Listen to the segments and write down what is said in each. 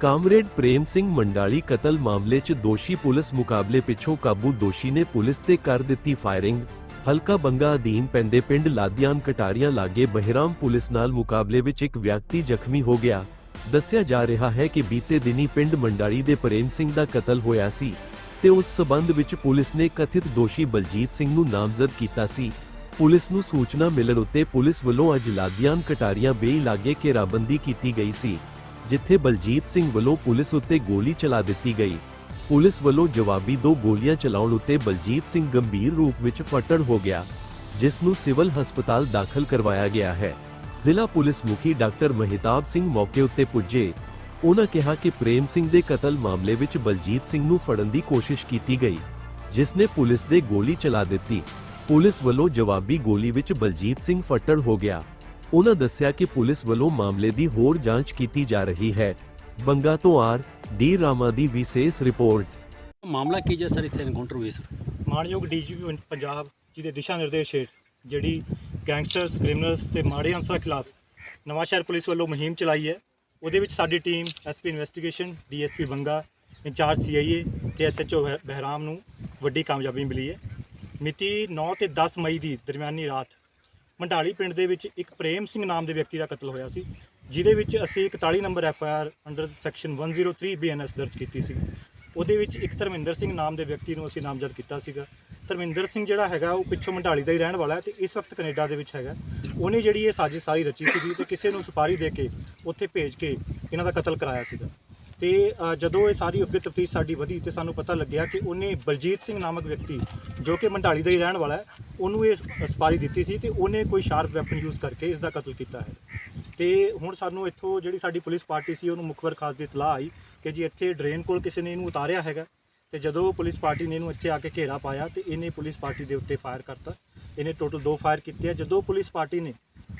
Comrade Prem Singh ਮੰਡਾਲੀ ਕਤਲ ਮਾਮਲੇ 'ਚ ਦੋਸ਼ੀ ਪੁਲਿਸ ਮੁਕਾਬਲੇ ਪਿੱਛੋਂ ਕਾਬੂ ਦੋਸ਼ੀ ਨੇ ਪੁਲਿਸ ਤੇ ਕਰ ਦਿੱਤੀ ਫਾਇਰਿੰਗ। ਹਲਕਾ ਬੰਗਾ ਅਧੀਨ ਪੈਂਦੇ ਪਿੰਡ ਲਾਦੀਆਨ ਕਟਾਰੀਆਂ ਲਾਗੇ ਬਹਿਰਾਮ ਪੁਲਿਸ ਨਾਲ ਮੁਕਾਬਲੇ ਵਿੱਚ ਇੱਕ ਵਿਅਕਤੀ ਜ਼ਖਮੀ ਹੋ ਗਿਆ। ਦੱਸਿਆ ਜਾ ਰਿਹਾ ਹੈ ਕਿ ਬੀਤੇ ਦਿਨੀ ਪਿੰਡ ਮੰਡਾਲੀ ਦੇ ਪ੍ਰੇਮ ਸਿੰਘ ਦਾ ਕਤਲ ਹੋਇਆ ਸੀ ਤੇ ਉਸ ਸਬੰਧ ਵਿੱਚ ਪੁਲਿਸ ਨੇ ਕਥਿਤ ਦੋਸ਼ੀ ਬਲਜੀਤ ਸਿੰਘ ਨੂੰ ਨਾਮਜ਼ਦ ਕੀਤਾ ਸੀ। ਪੁਲਿਸ ਨੂੰ ਸੂਚਨਾ ਮਿਲਣ ਉੱਤੇ ਪੁਲਿਸ ਵੱਲੋਂ ਅੱਜ ਲਾਦੀਆਨ ਕਟਾਰੀਆਂ ਬੇਈ ਲਾਗੇ ਘੇਰਾਬੰਦੀ ਕੀਤੀ ਗਈ ਸੀ। ਜਿੱਥੇ ਬਲਜੀਤ ਸਿੰਘ ਵੱਲੋਂ ਪੁਲਿਸ ਉੱਤੇ ਗੋਲੀ ਚਲਾ ਦਿੱਤੀ ਗਈ। ਪੁਲਿਸ ਵੱਲੋਂ ਜਵਾਬੀ ਦੋ ਗੋਲੀਆਂ ਚਲਾਉਣ ਉੱਤੇ ਬਲਜੀਤ ਸਿੰਘ ਗੰਭੀਰ ਰੂਪ ਵਿੱਚ ਫੱਟੜ ਹੋ ਗਿਆ, ਜਿਸ ਨੂੰ ਸਿਵਲ ਹਸਪਤਾਲ ਦਾਖਲ ਕਰਵਾਇਆ ਗਿਆ ਹੈ। ਜ਼ਿਲ੍ਹਾ ਪੁਲਿਸ ਮੁਖੀ ਡਾਕਟਰ ਮਹਿਤਾਬ ਸਿੰਘ ਮੌਕੇ ਉੱਤੇ ਪੁੱਜੇ। ਉਹਨਾਂ ਕਿਹਾ ਕਿ ਪ੍ਰੇਮ ਸਿੰਘ ਦੇ ਕਤਲ ਮਾਮਲੇ ਵਿੱਚ ਬਲਜੀਤ ਸਿੰਘ ਨੂੰ ਫੜਨ ਦੀ ਕੋਸ਼ਿਸ਼ ਕੀਤੀ ਗਈ, ਜਿਸ ਨੇ ਪੁਲਿਸ ਦੇ ਗੋਲੀ ਚਲਾ ਦਿੱਤੀ। ਪੁਲਿਸ ਵੱਲੋਂ ਜਵਾਬੀ ਗੋਲੀ ਵਿੱਚ ਬਲਜੀਤ ਸਿੰਘ ਫੱਟੜ ਹੋ ਗਿਆ। ਉਹਨਾਂ ਦੱਸਿਆ ਕਿ ਪੁਲਿਸ ਵੱਲੋਂ ਮਾਮਲੇ ਦੀ ਹੋਰ ਜਾਂਚ ਕੀਤੀ ਜਾ ਰਹੀ ਹੈ। ਬੰਗਾ ਤੋਂ ਆਰ ਡੀ ਰਾਮਾ ਦੀ ਵਿਸ਼ੇਸ਼ ਰਿਪੋਰਟ। ਮਾਮਲਾ ਕੀ ਜੇ ਸਰ ਇੱਥੇ ਐਨਕਾਊਂਟਰ ਹੋਈ ਸਰ? ਮਾਣਯੋਗ ਡੀਜੀਪੀ ਪੰਜਾਬ ਜਿਹਦੇ ਦਿਸ਼ਾ ਨਿਰਦੇਸ਼ ਹੇਠ ਜਿਹੜੀ ਗੈਂਗਸਟਰਸ ਕ੍ਰਿਮੀਨਲਸ ਤੇ ਮਾੜੇ ਅਨਸਰਾਂ ਖਿਲਾਫ ਨਵਾਂਸ਼ਹਿਰ ਪੁਲਿਸ ਵੱਲੋਂ ਮੁਹਿੰਮ ਚਲਾਈ ਹੈ। ਉਹਦੇ ਵਿੱਚ ਸਾਡੀ team SP investigation DSP Banga incharge CIA ਤੇ ਐਸਐਚਓ ਬਹਿਰਾਮ ਨੂੰ ਵੱਡੀ ਕਾਮਯਾਬੀ ਮਿਲੀ ਹੈ। ਮਿਤੀ 9 ਤੇ 10 ਮਈ ਦੀ ਦਰਮਿਆਨੀ ਰਾਤ ਮੰਡਾਲੀ ਪਿੰਡ ਦੇ ਵਿੱਚ ਇੱਕ ਪ੍ਰੇਮ ਸਿੰਘ ਨਾਮ ਦੇ ਵਿਅਕਤੀ ਦਾ ਕਤਲ ਹੋਇਆ ਸੀ, ਜਿਹਦੇ ਵਿੱਚ ਅਸੀਂ 41 number F I R under section 103 BNS ਦਰਜ ਕੀਤੀ ਸੀ। ਉਹਦੇ ਵਿੱਚ ਇੱਕ ਧਰਮਿੰਦਰ ਸਿੰਘ ਨਾਮ ਦੇ ਵਿਅਕਤੀ ਨੂੰ ਅਸੀਂ ਨਾਮਜ਼ਦ ਕੀਤਾ ਸੀਗਾ। ਧਰਮਿੰਦਰ ਸਿੰਘ ਜਿਹੜਾ ਹੈਗਾ, ਉਹ ਪਿੱਛੋਂ ਮੰਡਾਲੀ ਦਾ ਹੀ ਰਹਿਣ ਵਾਲਾ ਹੈ ਤੇ ਇਸ ਵਕਤ ਕੈਨੇਡਾ ਦੇ ਵਿੱਚ ਹੈਗਾ। ਉਹਨੇ ਜਿਹੜੀ ਇਹ ਸਾਜ਼ਿਸ਼ ਸਾਰੀ ਰਚੀ ਸੀਗੀ ਤੇ ਕਿਸੇ ਨੂੰ ਸੁਪਾਰੀ ਦੇ ਕੇ ਉੱਥੇ ਭੇਜ ਕੇ ਇਹਨਾਂ ਦਾ ਕਤਲ ਕਰਾਇਆ ਸੀਗਾ। ਤੇ ਜਦੋਂ ਇਹ ਸਾਰੀ ਅੱਗੇ ਤਫਤੀਸ਼ ਸਾਡੀ ਵਧੀ ਤੇ ਸਾਨੂੰ ਪਤਾ ਲੱਗਿਆ ਕਿ ਉਹਨੇ ਬਲਜੀਤ ਸਿੰਘ ਨਾਮਕ ਵਿਅਕਤੀ, ਜੋ ਕਿ ਮੰਡਾਲੀ ਦਾ ਹੀ ਰਹਿਣ ਵਾਲਾ ਹੈ, ਉਹਨੂੰ ਇਹ ਸਪਾਰੀ ਦਿੱਤੀ ਸੀ ਤੇ ਉਹਨੇ ਕੋਈ ਸ਼ਾਰਪ ਵੈਪਨ ਯੂਜ਼ ਕਰਕੇ ਇਸ ਦਾ ਕਤਲ ਕੀਤਾ ਹੈ। ਤੇ ਹੁਣ ਸਾਨੂੰ ਇੱਥੋਂ ਜਿਹੜੀ ਸਾਡੀ ਪੁਲਿਸ ਪਾਰਟੀ ਸੀ, ਉਹਨੂੰ ਮੁਖਬਰ ਖਾਸ ਦੀ ਇਤਲਾਹ ਆਈ ਕਿ ਜੀ ਇੱਥੇ ਡਰੇਨ ਕੋਲ ਕਿਸੇ ਨੇ ਇਹਨੂੰ ਉਤਾਰਿਆ ਹੈਗਾ ਤੇ ਜਦੋਂ ਪੁਲਿਸ ਪਾਰਟੀ ਨੇ ਇਹਨੂੰ ਇੱਥੇ ਆ ਕੇ ਘੇਰਾ ਪਾਇਆ ਤੇ ਇਹਨੇ ਪੁਲਿਸ ਪਾਰਟੀ ਦੇ ਉੱਤੇ ਫਾਇਰ ਕਰਤਾ। ਇਹਨੇ ਟੋਟਲ ਦੋ ਫਾਇਰ ਕੀਤੇ ਆ। ਜਦੋਂ ਪੁਲਿਸ ਪਾਰਟੀ ਨੇ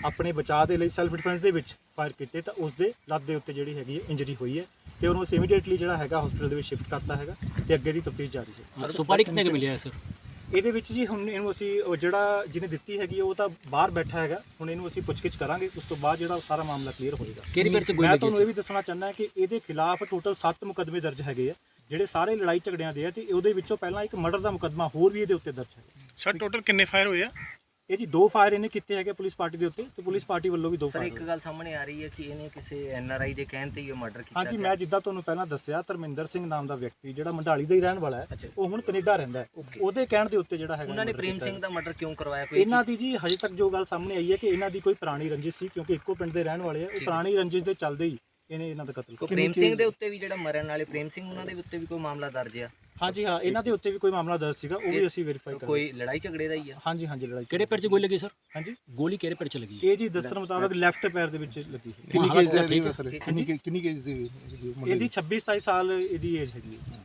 ਆਪਣੇ ਬਚਾਅ ਦੇ ਲਈ ਸੈਲਫ ਡਿਫੈਂਸ ਦੇ ਵਿੱਚ ਫਾਇਰ ਕੀਤੇ ਤਾਂ ਉਸ ਦੇ ਲੱਤ ਦੇ ਉੱਤੇ ਜਿਹੜੀ ਹੈਗੀ ਹੈ ਇੰਜਰੀ ਹੋਈ ਹੈ ਤੇ ਉਹਨੂੰ ਅਸੀਂ ਇਮੀਡੀਏਟਲੀ ਜਿਹੜਾ ਹੈਗਾ ਹਸਪੀਟਲ ਦੇ ਵਿੱਚ ਸ਼ਿਫਟ ਕਰਤਾ ਹੈਗਾ ਤੇ ਅੱਗੇ ਦੀ ਤਫਤੀਸ਼ ਜਾਰੀ ਹੈ। ਸੁਪਾਰੀ ਕਿੰਨੇ ਕੁ ਮਿਲਿਆ ਹੈ ਸਰ? ਇਹਦੇ ਵਿੱਚ ਜੀ ਹੁਣ ਇਹਨੂੰ ਅਸੀਂ ਉਹ ਜਿਹੜਾ ਜਿਹਨੇ ਦਿੱਤੀ ਹੈਗੀ ਉਹ ਤਾਂ ਬਾਹਰ ਬੈਠਾ ਹੈਗਾ ਹੁਣ ਇਹਨੂੰ ਅਸੀਂ ਪੁੱਛਗਿੱਛ ਕਰਾਂਗੇ ਉਸ ਤੋਂ ਬਾਅਦ ਜਿਹੜਾ ਸਾਰਾ ਮਾਮਲਾ ਕਲੀਅਰ ਹੋਏਗਾ। ਕਿਹੜੀ ਗੋਲੀ ਮੈਂ ਤੁਹਾਨੂੰ ਇਹ ਵੀ ਦੱਸਣਾ ਚਾਹੁੰਦਾ ਕਿ ਇਹਦੇ ਖਿਲਾਫ ਟੋਟਲ 7 ਮੁਕੱਦਮੇ ਦਰਜ ਹੈਗੇ ਆ ਜਿਹੜੇ ਸਾਰੇ ਲੜਾਈ ਝਗੜਿਆਂ ਦੇ ਆ ਤੇ ਉਹਦੇ ਵਿੱਚੋਂ ਪਹਿਲਾਂ ਇੱਕ ਮਰਡਰ ਦਾ ਮੁਕੱਦਮਾ ਹੋਰ ਵੀ ਇਹਦੇ ਉੱਤੇ ਦਰਜ ਹੈ। ਸਰ ਟੋਟਲ ਕਿੰਨੇ ਫਾਇਰ ਹੋਏ ਆ? ਇਹ ਜੀ ਦੋ ਫਾਇਰ ਇਹਨੇ ਕੀਤੇ ਹੈਗੇ ਪੁਲਿਸ ਪਾਰਟੀ ਦੇ ਉੱਤੇ ਤੇ ਪੁਲਿਸ ਪਾਰਟੀ ਵੱਲੋਂ ਵੀ ਦੋ ਸਰ ਫਾਇਰ ਇੱਕ ਗੱਲ ਸਾਹਮਣੇ ਆ ਰਹੀ ਹੈ ਕਿ ਇਹਨੇ ਕਿਸੇ ਐਨਆਰਆਈ ਦੇ ਕਹਿਣ ਤੇ ਹੀ ਇਹ ਮਰਡਰ ਕੀਤਾ ਹਾਂਜੀ। ਮੈਂ ਜਿੱਦਾਂ ਤੁਹਾਨੂੰ ਪਹਿਲਾਂ ਦੱਸਿਆ ਧਰਮਿੰਦਰ ਸਿੰਘ ਨਾਮ ਦਾ ਵਿਅਕਤੀ ਜਿਹੜਾ ਮੰਡਾਲੀ ਦਾ ਹੀ ਰਹਿਣ ਵਾਲਾ ਹੈ। ਉਹ ਹੁਣ ਕੈਨੇਡਾ ਰਹਿੰਦਾ ਹੈ। ਉਹਦੇ ਕਹਿਣ ਦੇ ਉੱਤੇ ਜਿਹੜਾ ਹੈਗਾ ਉਹਨਾਂ ਨੇ ਪ੍ਰੇਮ ਸਿੰਘ ਦਾ ਮਰਡਰ ਕਿਉਂ ਕਰਵਾਇਆ ਕੋਈ ਇਹਨਾਂ ਦੀ ਜੀ ਹਜੇ ਤੱਕ ਜੋ ਗੱਲ ਸਾਹਮਣੇ ਆਈ ਹੈ ਕਿ ਇਹਨਾਂ ਦੀ ਕੋਈ ਪੁਰਾਣੀ ਰੰਜਿਸ਼ ਸੀ ਕਿਉਂਕਿ ਇੱਕੋ ਪਿੰਡ ਦੇ ਰਹਿਣ ਵਾਲੇ ਆ। ਉਹ ਪੁਰਾਣੀ ਰੰਜਿਸ਼ ਦੇ ਚੱਲਦੇ ਹੀ ਇਹਨੇ ਇਹਨਾਂ ਦਾ ਕਤਲ ਕੀਤਾ। ਪ੍ਰੇਮ ਸਿੰਘ ਦੇ ਉੱਤੇ ਵੀ ਜਿਹੜਾ ਮਰਨ ਵਾਲੇ ਪ੍ਰੇਮ ਸਿੰਘ ਉਹਨਾਂ ਦੇ ਉੱਤੇ ਵੀ ਕੋਈ ਮਾਮਲਾ ਦਰਜ ਆ? ਹਾਂਜੀ ਹਾਂ ਇਹਨਾਂ ਦੇ ਉੱਤੇ ਵੀ ਕੋਈ ਮਾਮਲਾ ਦਰਜ ਸੀਗਾ ਉਹ ਵੀ ਅਸੀਂ ਵੈਰੀਫਾਈ ਕਰ ਕੋਈ ਲੜਾਈ ਝਗੜੇ ਦਾ ਹੀ ਆ? ਹਾਂਜੀ ਹਾਂਜੀ ਲੜਾਈ ਕਿਹੜੇ ਪਿੰਡ 'ਚ ਗੋਲੀ ਲੱਗੀ ਸਰ? ਹਾਂਜੀ? ਗੋਲੀ ਕਿਹੜੇ ਪਿੰਡ 'ਚ ਲੱਗੀ? ਇਹ ਜੀ ਦੱਸਣ ਮੁਤਾਬਕ ਲੈਫਟ ਪੈਰ ਦੇ ਵਿੱਚ ਲੱਗੀ ਹੈ। ਕਿੰਨੀ ਕੇਸ ਕਿੰਨੀ ਕਿੰਨੀ ਕੇਸ ਦੀ ਇਹਦੀ 26 27 ਸਾਲ ਇਹਦੀ ਏਜ ਹੈਗੀ ਹੈ।